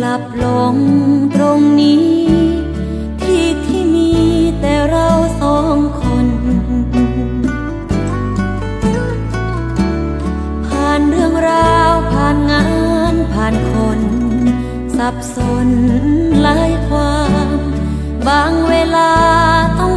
กลับลงตรงนี้ ที่ที่มีแต่เราสองคน ผ่านเรื่องราวผ่านงานผ่านคน สับสนหลายความ บางเวลาต้อง